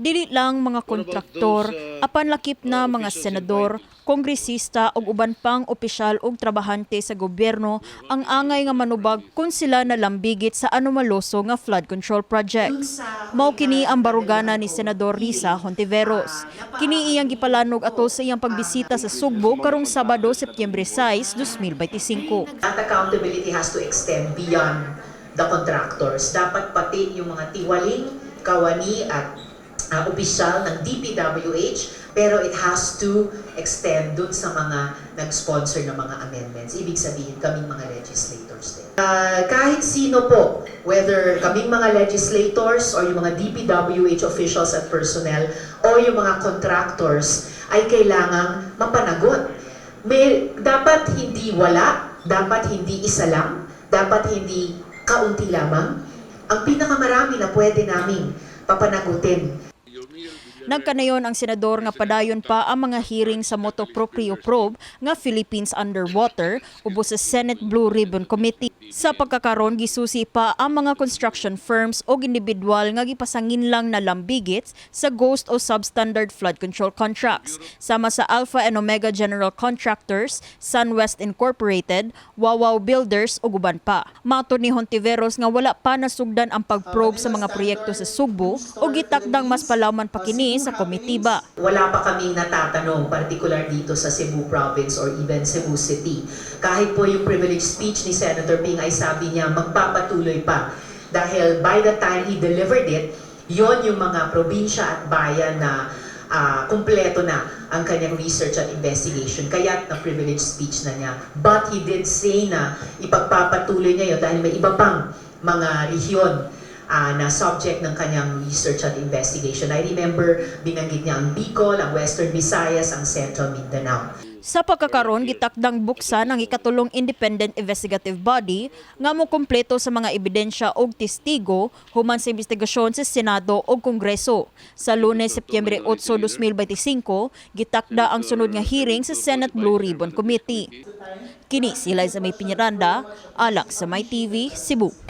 Dili lang mga kontraktor, apan lakip na mga senador, kongresista ug uban pang opisyal ug trabahante sa gobyerno ang angay nga manubag kung sila nalambigit sa anomaloso nga flood control projects. Mao kini ang barugana ni Senador Risa Hontiveros. Kini iyang gipalanog atol sa iyang pagbisita sa Sugbo karong Sabado, Setyembre 6, 2025. That accountability has to extend beyond the contractors. Dapat pati yung mga tiwaling, kawani at uh, opisyal ng DPWH pero it has to extend dun sa mga nag-sponsor ng mga amendments. Ibig sabihin, kaming mga legislators din. Uh, kahit sino po, whether kaming mga legislators or yung mga DPWH officials at personnel o yung mga contractors ay kailangang mapanagot. May, dapat hindi wala, dapat hindi isa lang, dapat hindi kaunti lamang. Ang pinakamarami na pwede naming papanagutin Nagkanayon ang senador nga padayon pa ang mga hearing sa Moto Proprio Probe nga Philippines Underwater ubos sa Senate Blue Ribbon Committee. Sa pagkakaron gisusi pa ang mga construction firms o individual nga gipasangin lang na lambigits sa ghost o substandard flood control contracts sama sa Alpha and Omega General Contractors, SunWest Incorporated, Wawaw Builders ug uban pa. Mato ni Hontiveros nga wala pa nasugdan ang pagprobe sa mga proyekto sa Sugbo o gitakdang mas palawman pa kini sa komitiba. wala pa kaming natatanong, particular dito sa Cebu Province or even Cebu City. Kahit po yung privilege speech ni Senator Ping ay sabi niya magpapatuloy pa. Dahil by the time he delivered it, yon yung mga probinsya at bayan na ah, kumpleto na ang kanyang research at investigation. Kaya na privilege speech na niya. But he did say na ipagpapatuloy niya yun dahil may iba pang mga rehiyon ah, na subject ng kanyang research at investigation. I remember binanggit niya ang Bicol, ang Western Visayas, ang Central Mindanao. Sa pagkakaron gitakdang buksan ang ikatulong independent investigative body nga mo kumpleto sa mga ebidensya og testigo human sa investigasyon sa Senado o Kongreso. Sa Lunes, Setyembre 8, 2025, gitakda ang sunod nga hearing sa Senate Blue Ribbon Committee. Kini sila sa may Piñaranda, alak sa May TV, Cebu.